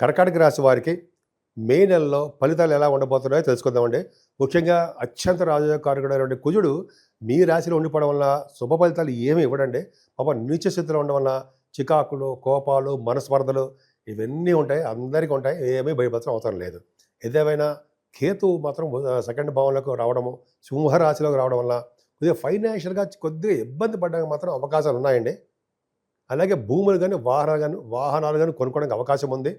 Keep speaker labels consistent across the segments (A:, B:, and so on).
A: కర్కాటక రాశి వారికి మే నెలలో ఫలితాలు ఎలా ఉండబోతున్నాయో తెలుసుకుందామండి. ముఖ్యంగా అత్యంత రాజకారకుడైనటువంటి కుజుడు మీ రాశిలో ఉండిపోవడం వల్ల శుభ ఫలితాలు ఏమి ఇవ్వడండి. పాప నీచ స్థితిలో ఉండడం వల్ల చికాకులు కోపాలు మనస్పర్ధలు ఇవన్నీ ఉంటాయి అందరికీ ఉంటాయి ఏమీ భయపడడం అవసరం లేదు. ఏదేమైనా కేతు మాత్రం సెకండ్ భావంలోకి రావడము సింహరాశిలోకి రావడం వల్ల కొద్దిగా ఫైనాన్షియల్గా కొద్దిగా ఇబ్బంది పడడానికి మాత్రం అవకాశాలు ఉన్నాయండి. అలాగే భూములు కానీ వాహనాలు కానీ వాహనాలు కానీ కొనుక్కోవడానికి అవకాశం ఉంది.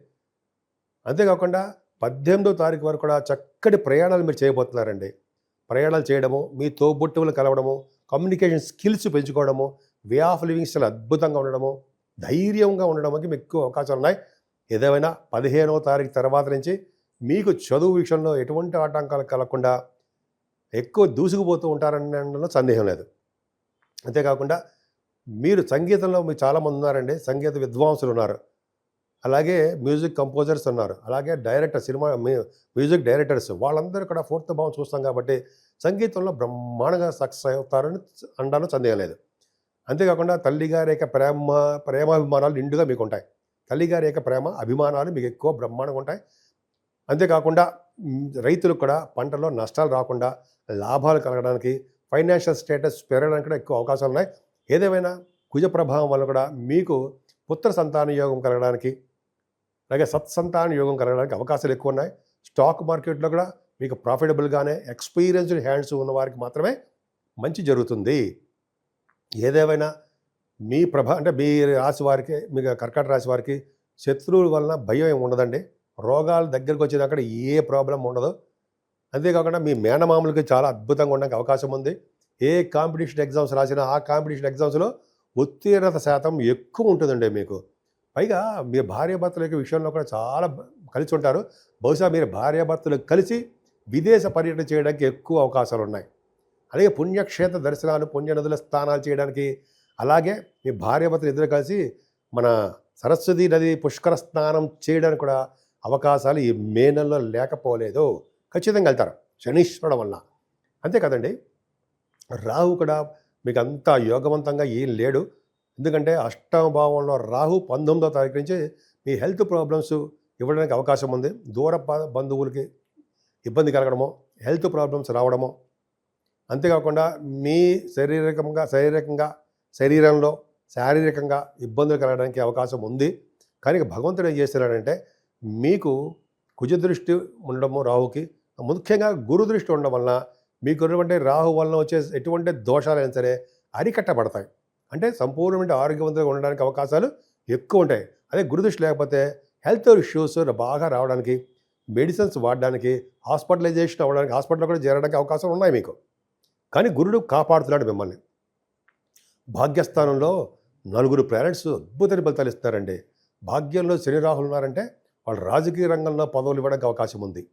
A: అంతేకాకుండా పద్దెనిమిదో తారీఖు వరకు కూడా చక్కటి ప్రయాణాలు మీరు చేయబోతున్నారండి. ప్రయాణాలు చేయడము మీ తోబుట్టువులు కలవడము కమ్యూనికేషన్ స్కిల్స్ పెంచుకోవడము వే ఆఫ్ లివింగ్ స్టైల్ అద్భుతంగా ఉండడము ధైర్యంగా ఉండడానికి మీకు ఎక్కువ అవకాశాలు ఉన్నాయి. ఏదేమైనా పదిహేనవ తారీఖు తర్వాత నుంచి మీకు చదువు విషయంలో ఎటువంటి ఆటంకాలు కలగకుండా ఎక్కువ దూసుకుపోతూ ఉంటారనడంలో సందేహం లేదు. అంతేకాకుండా మీరు సంగీతంలో మీరు చాలామంది ఉన్నారండి. సంగీత విద్వాంసులు ఉన్నారు. అలాగే మ్యూజిక్ కంపోజర్స్ ఉన్నారు అలాగే డైరెక్టర్ సినిమా మ్యూజిక్ డైరెక్టర్స్ వాళ్ళందరూ కూడా ఫోర్త్ భావం చూస్తాం కాబట్టి సంగీతంలో బ్రహ్మాండంగా సక్సెస్ అవుతారని అనడంలో సందేహం లేదు. అంతేకాకుండా తల్లిగారి యొక్క ప్రేమ ప్రేమాభిమానాలు నిండుగా మీకు ఉంటాయి తల్లిగారి యొక్క ప్రేమ అభిమానాలు మీకు ఎక్కువ బ్రహ్మాండంగా ఉంటాయి. అంతేకాకుండా రైతులకు కూడా పంటలో నష్టాలు రాకుండా లాభాలు కలగడానికి ఫైనాన్షియల్ స్టేటస్ పెరగడానికి కూడా ఎక్కువ అవకాశాలు ఉన్నాయి. ఏదేమైనా కుజ ప్రభావం వల్ల కూడా మీకు పుత్ర సంతాన యోగం కలగడానికి అలాగే సత్సంతాన యోగం కలగడానికి అవకాశాలు ఎక్కువ ఉన్నాయి స్టాక్ మార్కెట్లో కూడా మీకు ప్రాఫిటబుల్గానే ఎక్స్పీరియన్స్డ్ హ్యాండ్స్ ఉన్న వారికి మాత్రమే మంచి జరుగుతుంది. ఏదేమైనా మీ ప్రభ అంటే మీ రాశి వారికి మీకు కర్కాటక రాశి వారికి శత్రువుల వలన భయం ఏమి ఉండదండి. రోగాలు దగ్గరికి వచ్చేదాకా ఏ ప్రాబ్లం ఉండదు. అంతేకాకుండా మీ మేనమామలకి చాలా అద్భుతంగా ఉండడానికి అవకాశం ఉంది. ఏ కాంపిటీషన్ ఎగ్జామ్స్ రాసినా ఆ కాంపిటీషన్ ఎగ్జామ్స్లో ఉత్తీర్ణత శాతం ఎక్కువ ఉంటుందండి మీకు. పైగా మీ భార్యాభర్తల యొక్క విషయంలో కూడా చాలా కలిసి ఉంటారు బహుశా మీరు భార్యాభర్తలు కలిసి విదేశ పర్యటన చేయడానికి ఎక్కువ అవకాశాలు ఉన్నాయి అలాగే పుణ్యక్షేత్ర దర్శనాలు పుణ్యనదుల స్థానాలు చేయడానికి అలాగే మీ భార్యాభర్తలు ఇద్దరు కలిసి మన సరస్వతి నది పుష్కర స్నానం చేయడానికి కూడా అవకాశాలు ఈ మే నెలలో లేకపోలేదు. ఖచ్చితంగా వెళ్తారు. శనీశ్వరం వల్ల. అంతే కదండి. రాహు కూడా మీకు అంత యోగవంతంగా ఏం లేడు. ఎందుకంటే అష్టమ భావంలో రాహు పంతొమ్మిదో తారీఖు నుంచి మీ హెల్త్ ప్రాబ్లమ్స్ ఇవ్వడానికి అవకాశం ఉంది. దూర బంధువులకి ఇబ్బంది కలగడమో హెల్త్ ప్రాబ్లమ్స్ రావడమో అంతేకాకుండా మీ శారీరకంగా శారీరకంగా శరీరంలో శారీరకంగా ఇబ్బందులు కలగడానికి అవకాశం ఉంది. కానీ భగవంతుడు ఏం చేస్తున్నాడంటే మీకు కుజ దృష్టి ఉండడము రాహుకి ముఖ్యంగా గురు దృష్టి ఉండడం వలన మీకు రాహు వలన వచ్చే ఎటువంటి దోషాలైనా సరే అరికట్టబడతాయి. అంటే సంపూర్ణమైన ఆరోగ్యవంతంగా ఉండడానికి అవకాశాలు ఎక్కువ ఉంటాయి. అదే గురుదృష్టి లేకపోతే హెల్త్ ఇష్యూస్ బాగా రావడానికి మెడిసిన్స్ వాడడానికి హాస్పిటలైజేషన్ అవ్వడానికి హాస్పిటల్లో కూడా చేరడానికి అవకాశాలు ఉన్నాయి మీకు. కానీ గురుడు కాపాడుతున్నాడు మిమ్మల్ని. భాగ్యస్థానంలో నలుగురు పేరెంట్స్ అద్భుతమైన ఫలితాలు ఇస్తారండి భాగ్యంలో శని రాహులు ఉన్నారంటే వాళ్ళు రాజకీయ రంగంలో పదవులు ఇవ్వడానికి అవకాశం ఉంది.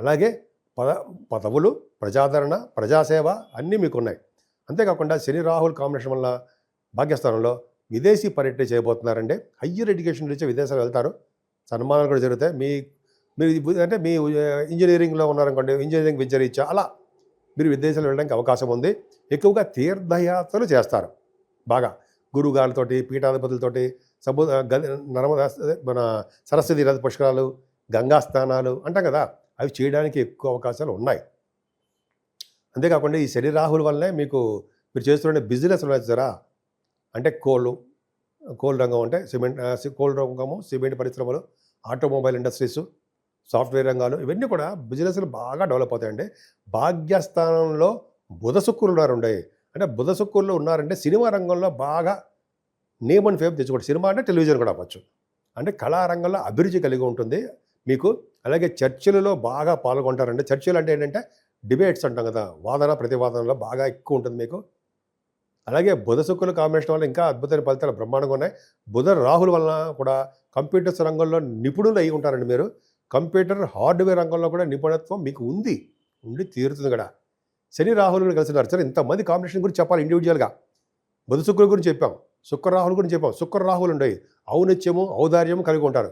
A: అలాగే పద పదవులు ప్రజాదరణ ప్రజాసేవ అన్నీ మీకు ఉన్నాయి అంతేకాకుండా శని రాహుల్ కాంబినేషన్ వల్ల భాగ్యస్థానంలో విదేశీ పర్యటన చేయబోతున్నారంటే హయ్యర్ ఎడ్యుకేషన్ నుంచి విదేశాలు వెళ్తారు. సన్మానాలు కూడా జరుగుతాయి. మీ మీరు అంటే మీ ఇంజనీరింగ్లో ఉన్నారనుకోండి ఇంజనీరింగ్ విద్య రీత్యా అలా మీరు విదేశాలు వెళ్ళడానికి అవకాశం ఉంది. ఎక్కువగా తీర్థయాత్రలు చేస్తారు. బాగా గురుగారితోటి పీఠాధిపతులతోటి సబు గది నర్మదా మన సరస్వతి నది పుష్కరాలు గంగా స్నానాలు అంటాం కదా అవి చేయడానికి ఎక్కువ అవకాశాలు ఉన్నాయి. అంతేకాకుండా ఈ శని రాహుల వల్లనే మీకు మీరు చేస్తున్న బిజినెస్ చూసారా అంటే కోళ్ళు కోల్ రంగం అంటే సిమెంట్ కోల్ రంగము సిమెంట్ పరిశ్రమలు ఆటోమొబైల్ ఇండస్ట్రీస్ సాఫ్ట్వేర్ రంగాలు ఇవన్నీ కూడా బిజినెస్లు బాగా డెవలప్ అవుతాయండి. భాగ్యస్థానంలో బుధ శుక్రులు ఉన్నారు ఉండే. అంటే బుధ శుక్రులు ఉన్నారంటే సినిమా రంగంలో బాగా నేమ్ అండ్ ఫేమ్ తెచ్చుకోండి. సినిమా అంటే టెలివిజన్ కూడా అవ్వచ్చు. అంటే కళారంగంలో అభిరుచి కలిగి ఉంటుంది. మీకు అలాగే చర్చలలో బాగా పాల్గొంటారండి. చర్చలు అంటే ఏంటంటే డిబేట్స్ అంటాం కదా వాదన ప్రతివాదనలో బాగా ఎక్కువ ఉంటుంది మీకు. అలాగే బుధ శుక్రుల కాంబినేషన్ వల్ల ఇంకా అద్భుతమైన ఫలితాలు బ్రహ్మాండంగా ఉన్నాయి. బుధ రాహుల వలన కూడా కంప్యూటర్స్ రంగంలో నిపుణులు అయి ఉంటారండి మీరు. కంప్యూటర్ హార్డ్వేర్ రంగంలో కూడా నిపుణత్వం మీకు ఉంది ఉండి తీరుతుంది కూడా శని రాహుల్ కలిసి కలిసినారు సరే ఇంతమంది కాంబినేషన్ గురించి చెప్పాలి ఇండివిజువల్గా బుధ శుక్రుల గురించి చెప్పాం శుక్ర రాహుల్ గురించి చెప్పాం. శుక్ర రాహులు ఉండేవి. ఔనిత్యము ఔదార్యము కలిగి ఉంటారు.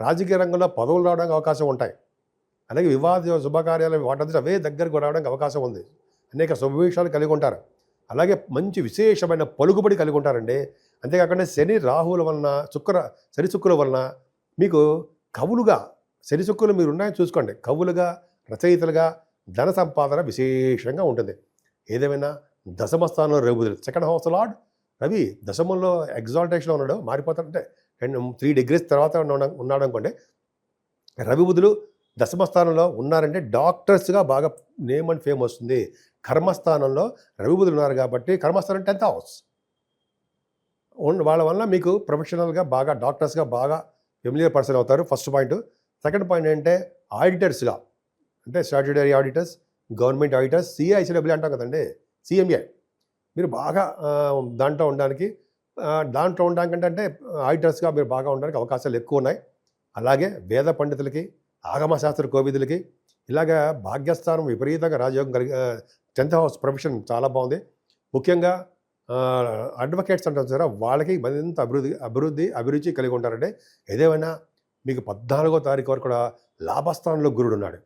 A: రాజకీయ రంగంలో పదవులు రావడానికి అవకాశం ఉంటాయి. అలాగే వివాహ శుభకార్యాలు వాటంతా అవే దగ్గరకు రావడానికి అవకాశం ఉంది. అనేక శుభవిషయాలు కలిగి ఉంటారు. అలాగే మంచి విశేషమైన పలుకుబడి కలిగి ఉంటారండి. అంతేకాకుండా శని రాహుల వలన శుక్ర శని శుక్రుల వలన మీకు కవులుగా శనిసుక్కులు మీరు ఉన్నాయని చూసుకోండి. కవులుగా రచయితలుగా ధన సంపాదన విశేషంగా ఉంటుంది. ఏదేమైనా దశమ స్థానంలో Ravi second house lord Ravi దశమంలో ఎగ్జాల్టేషన్లో ఉన్నాడు మారిపోతాడంటే రెండు త్రీ డిగ్రీస్ తర్వాత ఉన్నాడు అనుకోండి. రవి బుధులు దశమ స్థానంలో ఉన్నారంటే డాక్టర్స్గా బాగా నేమ్ అండ్ ఫేమ్ వస్తుంది. కర్మస్థానంలో రవి ఉన్నారు కాబట్టి కర్మస్థానం టెన్త్ హౌస్. వాళ్ళ వల్ల మీకు ప్రొఫెషనల్గా బాగా డాక్టర్స్గా బాగా ఫెమిలియర్ పర్సన్ అవుతారు ఫస్ట్ పాయింట్. సెకండ్ పాయింట్ ఏంటంటే ఆడిటర్స్గా అంటే statutory auditors government auditors CICW అంటాం కదండి సిఎంఏ. మీరు బాగా దాంట్లో ఉండడానికి దాంట్లో ఉండడానికి అంటే ఆడిటర్స్గా మీరు బాగా ఉండడానికి అవకాశాలు ఎక్కువ ఉన్నాయి. అలాగే వేద పండితులకి ఆగమశాస్త్ర కోవిదులకి ఇలాగ భాగ్యస్థానం విపరీతంగా రాజయోగం కలిగి టెన్త్ హౌస్ ప్రొఫెషన్ చాలా బాగుంది. ముఖ్యంగా అడ్వకేట్స్ అంటారు సరే వాళ్ళకి మరింత అభివృద్ధి అభివృద్ధి అభిరుచి కలిగి ఉంటారంటే ఏదేమైనా మీకు పద్నాలుగో తారీఖు వరకు కూడా లాభస్థానంలో గురుడు ఉన్నాడు.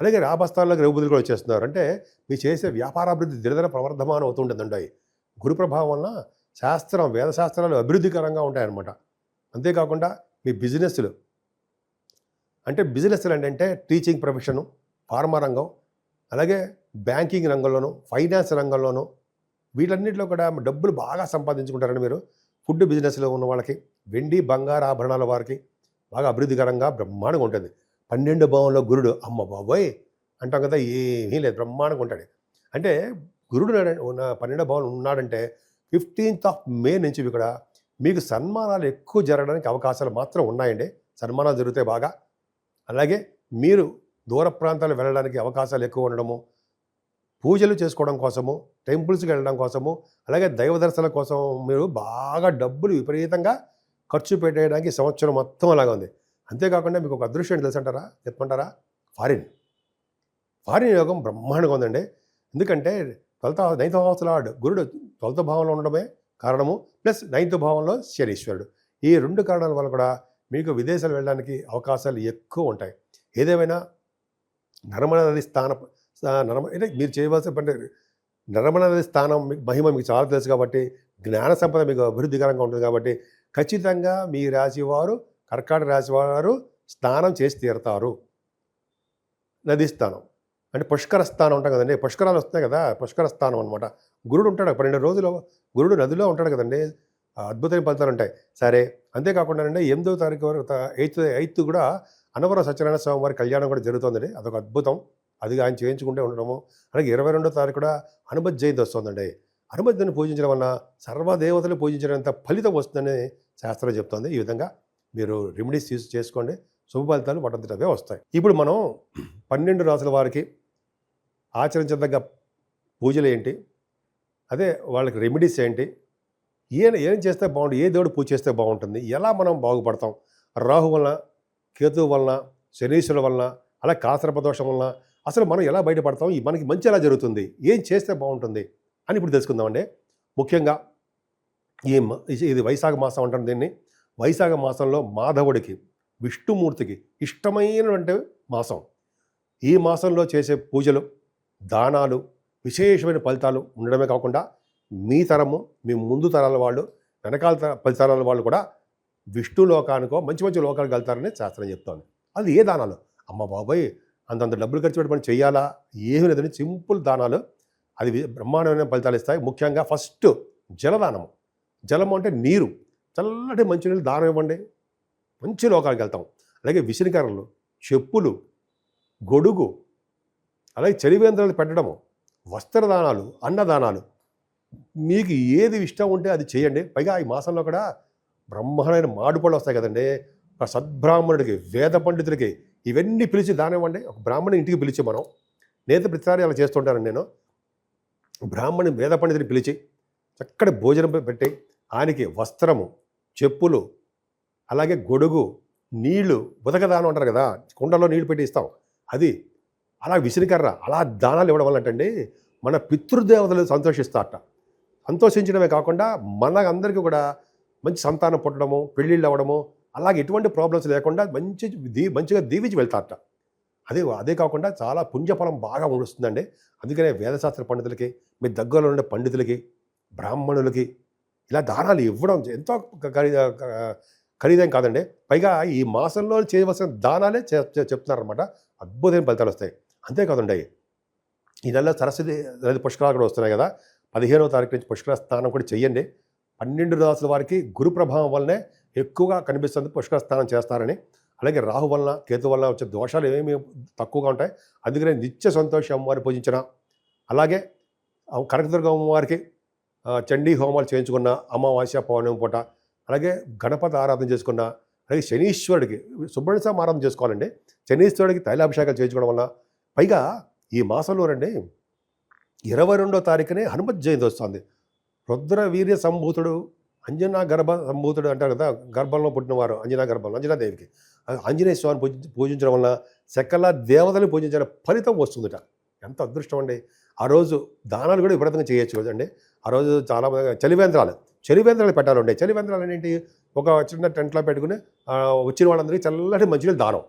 A: అలాగే లాభస్థానంలోకి రఘుబుద్ధులు కూడా వచ్చేస్తున్నారు. అంటే మీరు చేసే వ్యాపారాభివృద్ధి దినదిన ప్రవర్ధమానం అవుతుంటుందండి గురు ప్రభావం వలన శాస్త్రం వేద శాస్త్రాలు అభివృద్ధికరంగా ఉంటాయన్నమాట. అంతేకాకుండా మీ బిజినెస్లు అంటే బిజినెస్లు ఏంటంటే టీచింగ్ ప్రొఫెషను ఫార్మా రంగం అలాగే బ్యాంకింగ్ రంగంలోనూ ఫైనాన్స్ రంగంలోనూ వీటన్నిటిలో కూడా డబ్బులు బాగా సంపాదించుకుంటారండి మీరు ఫుడ్ బిజినెస్లో ఉన్న వాళ్ళకి వెండి బంగారు ఆభరణాల వారికి బాగా అభివృద్ధికరంగా బ్రహ్మాండంగా ఉంటుంది. పన్నెండు భావంలో గురుడు అమ్మ బాబోయ్! అంటాం కదా ఏమీ లేదు బ్రహ్మాండంగా ఉంటాడు. అంటే గురుడు ఉన్న పన్నెండో భావం ఉన్నాడంటే ఫిఫ్టీన్త్ ఆఫ్ మే నుంచి ఇక్కడ మీకు సన్మానాలు ఎక్కువ జరగడానికి అవకాశాలు మాత్రం ఉన్నాయండి. సన్మానాలు జరిగితే బాగా. అలాగే మీరు దూర ప్రాంతాలు వెళ్ళడానికి అవకాశాలు ఎక్కువ ఉండడము పూజలు చేసుకోవడం కోసము టెంపుల్స్కి వెళ్ళడం కోసము అలాగే దైవ దర్శనం కోసం మీరు బాగా డబ్బులు విపరీతంగా ఖర్చు పెట్టేయడానికి సంవత్సరం మొత్తం అలాగా ఉంది. అంతేకాకుండా మీకు ఒక అదృశ్యం తెలుసంటారా? చెప్పమంటారా? ఫారిన్. ఫారిన్ యోగం బ్రహ్మాండంగా ఉందండి. ఎందుకంటే ట్వెల్త్ నైన్త్ హౌస్ లార్డ్ గురుడు ట్వెల్త్ భావంలో ఉండడమే కారణము ప్లస్ నైన్త్ భావంలో శనీశ్వరుడు. ఈ రెండు కారణాల వల్ల కూడా మీకు విదేశాలు వెళ్ళడానికి అవకాశాలు ఎక్కువ ఉంటాయి. ఏదేమైనా నర్మదా నది స్థానం నర్మ అంటే మీరు చేయవలసిన పని నర్మదా నది స్థానం మీకు మహిమ మీకు చాలా తెలుసు కాబట్టి జ్ఞాన సంపద మీకు అభివృద్ధికరంగా ఉంటుంది కాబట్టి ఖచ్చితంగా మీ రాశివారు కర్కాటక రాశివారు స్నానం చేసి తీరుతారు. నది స్థానం. అంటే పుష్కర స్థానం ఉంటాం కదండి. పుష్కరాలు వస్తాయి కదా పుష్కర స్థానం అనమాట గురుడు ఉంటాడు. పన్నెండు రోజులు గురుడు నదిలో ఉంటాడు కదండి. అద్భుతమైన ఫలితాలు ఉంటాయి. సరే అంతేకాకుండా అంటే ఎనిమిదో తారీఖు వరకు ఎయిత్ ఎయిత్ కూడా అనవర సత్యనారాయణ స్వామి వారి కళ్యాణం కూడా జరుగుతుందండి. అదొక అద్భుతం. అది ఆయన చేయించుకుంటే ఉండడము. అలాగే ఇరవై రెండో తారీఖు కూడా హనుమత్ జయంతి వస్తుందండి. హనుమద్ని పూజించడం వలన సర్వదేవతలు పూజించినంత ఫలితం వస్తుందని శాస్త్రం చెప్తుంది. ఈ విధంగా మీరు రెమెడీస్ తీసు చేసుకోండి. శుభ ఫలితాలు వాటంతటవే వస్తాయి. ఇప్పుడు మనం పన్నెండు రాసుల వారికి ఆచరించదగ్గ పూజలు ఏంటి? అదే వాళ్ళకి రెమెడీస్ ఏంటి? ఏం ఏం చేస్తే బాగుంటుంది ఏ దేవుడు పూజ చేస్తే బాగుంటుంది ఎలా మనం బాగుపడతాం? రాహు వలన కేతువు వలన శనీశ్వరుల వలన అలా కాసరపదోషం వలన అసలు మనం ఎలా బయటపడతాం? మనకి మంచి ఎలా జరుగుతుంది? ఏం చేస్తే బాగుంటుంది? అని ఇప్పుడు తెలుసుకుందామండి. ముఖ్యంగా ఈ ఇది- ఇది వైశాఖ మాసం అంటారు దీన్ని. వైశాఖ మాసంలో మాధవుడికి విష్ణుమూర్తికి ఇష్టమైనటువంటి మాసం. ఈ మాసంలో చేసే పూజలు దానాలు విశేషమైన ఫలితాలు ఉండడమే కాకుండా మీ తరము మీ ముందు తరాల వాళ్ళు వెనకాల తర పది తరాల వాళ్ళు కూడా విష్ణు లోకానికో మంచి మంచి లోకాలకు వెళ్తారని శాస్త్రం చెప్తోంది. అది ఏ దానాలు? అమ్మ బాబాయ్! అంతంత డబ్బులు ఖర్చు పెట్టి మనం చేయాలా ఏమీ లేదని సింపుల్ దానాలు. అది బ్రహ్మాండమైన ఫలితాలు ఇస్తాయి. ముఖ్యంగా ఫస్ట్ జలదానము. జలము అంటే నీరు. చల్లటి మంచినీళ్ళు దానం ఇవ్వండి. మంచి లోకాలకు వెళ్తాం. అలాగే విసిరికర్రలు చెప్పులు గొడుగు అలాగే చలివేంద్రాలు పెట్టడము. వస్త్రదానాలు అన్నదానాలు. మీకు ఏది ఇష్టం ఉంటే అది చేయండి. పైగా ఈ మాసంలో కూడా బ్రహ్మాండమైన మాడుపళ్ళు వస్తాయి కదండి. ఒక సద్బ్రాహ్మణుడికి వేద పండితుడికి ఇవన్నీ పిలిచి దానివ్వండి ఒక బ్రాహ్మణుని ఇంటికి పిలిచి మనం నేత ప్రతిసారి అలా చేస్తుంటాను నేను. బ్రాహ్మణి వేద పండితుని పిలిచి చక్కటి భోజనం పెట్టి ఆయనకి వస్త్రము చెప్పులు అలాగే గొడుగు నీళ్ళు ఉదకదానం అంటారు కదా. కుండలో నీళ్ళు పెట్టి ఇస్తాం. అది అలా విసిరికర్ర అలా దానాలు ఇవ్వడం వల్ల అంటే మన పితృదేవతలు సంతోషిస్తారట. సంతోషించడమే కాకుండా మన అందరికీ కూడా మంచి సంతానం పుట్టడము పెళ్ళిళ్ళు అవ్వడము అలాగే ఎటువంటి ప్రాబ్లమ్స్ లేకుండా మంచి దీ మంచిగా దీవించి వెళ్తారట. అదే అదే కాకుండా చాలా పుణ్యఫలం బాగా వస్తుందండి. అందుకనే వేదశాస్త్ర పండితులకి మీ దగ్గరలో ఉండే పండితులకి బ్రాహ్మణులకి ఇలా దానాలు ఇవ్వడం ఎంతో ఖరీద ఖరీదేం కాదండి. పైగా ఈ మాసంలో చేయవలసిన దానాలే చెప్తున్నారనమాట అద్భుతమైన ఫలితాలు వస్తాయి. అంతేకాదండి ఈ నెలలో సరస్వతి నది పుష్కరాలు కూడా వస్తున్నాయి కదా. పదిహేనవ తారీఖు నుంచి పుష్కర స్నానం కూడా చెయ్యండి. పన్నెండు రాసుల వారికి గురు ప్రభావం వల్లనే ఎక్కువగా కనిపిస్తుంది పుష్కర స్నానం చేస్తారని. అలాగే రాహు వలన కేతు వలన వచ్చే దోషాలు ఏమేమి తక్కువగా ఉంటాయి. అందుకనే నిత్య సంతోషం వారి పూజించిన అలాగే కనకదుర్గ అమ్మవారికి చండీ హోమాలు చేయించుకున్న అమావాస్య పౌర్ణమి పూట అలాగే గణపతి ఆరాధన చేసుకున్న అలాగే శనీశ్వరుడికి సుబ్రహ్మణ్యం ఆరాధన చేసుకోవాలండి. శనీశ్వరుడికి తైలాభిషేకాలు చేయించుకోవడం వల్ల పైగా ఈ మాసంలో రండి ఇరవై రెండో తారీఖునే హనుమత్ జయంతి వస్తుంది. రుద్ర వీర్య సంభూతుడు అంజనా గర్భ సంభూతుడు అంటారు కదా గర్భంలో పుట్టినవారు అంజనా గర్భంలో అంజనాదేవికి దేవికి. ఆంజనేయ స్వామిని పూజ పూజించడం వల్ల సకల దేవతలు పూజించిన ఫలితం వస్తుందట. ఎంత అదృష్టం అండి. ఆ రోజు దానాలు కూడా విపరీతంగా చేయొచ్చు కదండి. ఆ రోజు చాలా చలివేంద్రాలు చలివేంద్రాలు పెట్టాలండి చలివేంద్రాలు ఏంటి? ఒక చిన్న టెంట్లో పెట్టుకుని వచ్చిన వాళ్ళందరికీ చల్లటి మంచినీళ్ళు దానం.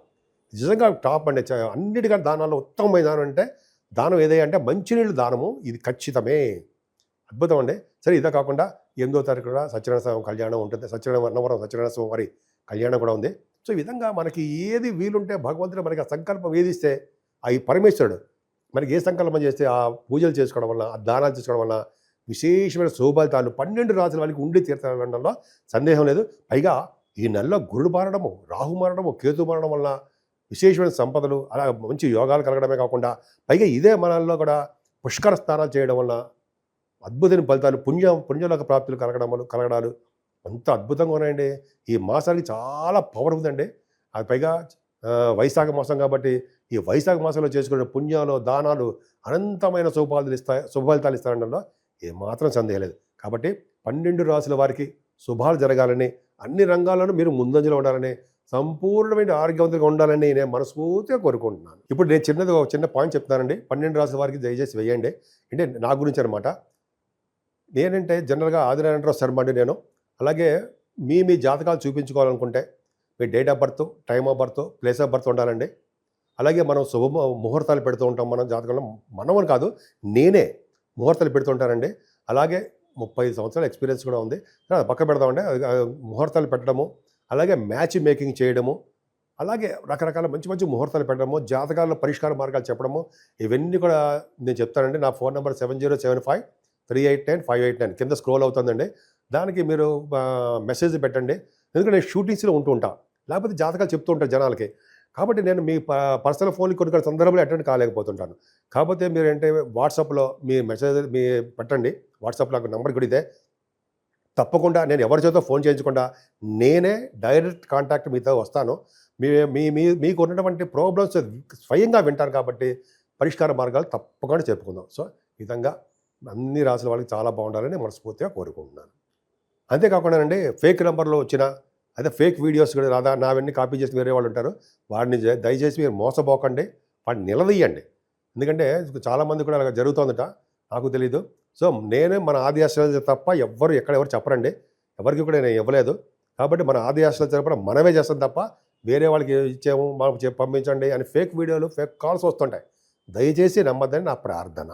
A: నిజంగా టాప్ అండి. చ- అన్నిటికంటే దానాల్లో ఉత్తమమైన దానం అంటే దానం ఏదైనా అంటే మంచినీళ్ళు దానము. ఇది ఖచ్చితమే. అద్భుతం అండి. సరే ఇదే కాకుండా ఎనిమిదో తారీఖు కూడా సత్యనారాయణ స్వామి కళ్యాణం ఉంటుంది. సత్యనారాయణ అన్నవరం సత్యనారాయణ స్వామి వారి కళ్యాణం కూడా ఉంది. సో ఈ విధంగా మనకి ఏది వీలుంటే భగవంతుడు మనకి ఆ సంకల్పం వేధిస్తే ఆ పరమేశ్వరుడు మనకి ఏ సంకల్పం చేస్తే ఆ పూజలు చేసుకోవడం వల్ల ఆ దానాలు చేసుకోవడం వల్ల విశేషమైన శోభాలితాలు పన్నెండు రాసుల వాళ్ళకి ఉండి తీర్థంలో సందేహం లేదు. పైగా ఈ నెలలో గురుడు మారడము రాహు మారడము కేతు మారడం వల్ల విశేషమైన సంపదలు అలా మంచి యోగాలు కలగడమే కాకుండా పైగా ఇదే మనల్లో కూడా పుష్కర స్నానాలు చేయడం వల్ల అద్భుతమైన ఫలితాలు పుణ్య పుణ్యలోక ప్రాప్తులు కలగడం వల్ల- కలగడాలు అంత అద్భుతంగా ఉన్నాయండి. ఈ మాసానికి చాలా పవర్ ఉందండి అది పైగా వైశాఖ మాసం కాబట్టి ఈ వైశాఖ మాసంలో చేసుకునే పుణ్యాలు దానాలు అనంతమైన శుభాలు ఇస్తాయి శుభఫలితాలు ఇస్తారనడంలో ఏమాత్రం సందేహం లేదు. కాబట్టి పన్నెండు రాసుల వారికి శుభాలు జరగాలని అన్ని రంగాల్లోనూ మీరు ముందంజలో ఉండాలని సంపూర్ణమైన ఆరోగ్యవంతంగా ఉండాలని నేను మనస్ఫూర్తిగా కోరుకుంటున్నాను. ఇప్పుడు నేను చిన్నది ఒక చిన్న పాయింట్ చెప్తానండి పన్నెండు రాసుల వారికి దయచేసి వేయండి. అంటే నా గురించి అనమాట నేనంటే జనరల్గా ఆదినారాయణరావు శర్మ అండి నేను. అలాగే మీ మీ జాతకాలు చూపించుకోవాలనుకుంటే మీ date of birth time of birth place of birth ఉండాలండి. అలాగే మనం శుభ ముహూర్తాలు పెడుతూ ఉంటాం మనం జాతకంలో. మనం అని కాదు నేనే ముహూర్తాలు పెడుతుంటానండి అలాగే ముప్పై సంవత్సరాల ఎక్స్పీరియన్స్ కూడా ఉంది. పక్క పెడదామండి. అది, ముహూర్తాలు పెట్టడము అలాగే మ్యాచ్ మేకింగ్ చేయడము అలాగే రకరకాల మంచి మంచి ముహూర్తాలు పెట్టడము జాతకాలలో పరిష్కార మార్గాలు చెప్పడము ఇవన్నీ కూడా నేను చెప్తానండి. నా phone number seven zero seven five three eight nine five eight nine కింద స్క్రోల్ అవుతుందండి. దానికి మీరు మెసేజ్ పెట్టండి. ఎందుకంటే నేను షూటింగ్స్లో ఉంటూ ఉంటా. లేకపోతే జాతకాలు చెప్తూ ఉంటాను జనాలకి. కాబట్టి నేను మీ పర్సనల్ ఫోన్ కొన్ని కొన్ని సందర్భంలో అటెండ్ కాలేకపోతుంటాను. కాకపోతే మీరు అంటే వాట్సాప్లో మీ మెసేజ్ మీ పెట్టండి. వాట్సాప్లో నాకు నెంబర్ కూడా ఇదే. తప్పకుండా నేను ఎవరి చేతో ఫోన్ చేయించకుండా నేనే డైరెక్ట్ కాంటాక్ట్ మీతో వస్తాను. మీ మీ మీ మీకు ఉన్నటువంటి ప్రాబ్లమ్స్ స్వయంగా వింటారు కాబట్టి పరిష్కార మార్గాలు తప్పకుండా చెప్పుకుందాం. సో ఈ విధంగా అన్ని రాసుల వాళ్ళకి చాలా బాగుండాలని మనస్ఫూర్తిగా కోరుకుంటున్నాను. అంతేకాకుండానండి ఫేక్ నెంబర్లో వచ్చిన అదే ఫేక్ వీడియోస్ కూడా రాదా నావన్నీ కాపీ చేసి వేరే వాళ్ళు ఉంటారు. వాడిని దయచేసి మీరు మోసపోకండి. వాడిని నిలదీయండి. ఎందుకంటే చాలామంది కూడా అలా జరుగుతోందట. నాకు తెలీదు. సో నేనే మన ఆది ఆశ్రయాలు తప్ప ఎవ్వరు ఎక్కడ ఎవరు చెప్పరండి. ఎవరికి కూడా నేను ఇవ్వలేదు. కాబట్టి మన ఆది ఆశ్రయాలు తరపున మనమే చేస్తాం తప్ప వేరే వాళ్ళకి ఇచ్చాము మాకు పంపించండి అని ఫేక్ వీడియోలు ఫేక్ కాల్స్ వస్తుంటాయి. దయచేసి నమ్మద్దని నా ప్రార్థన.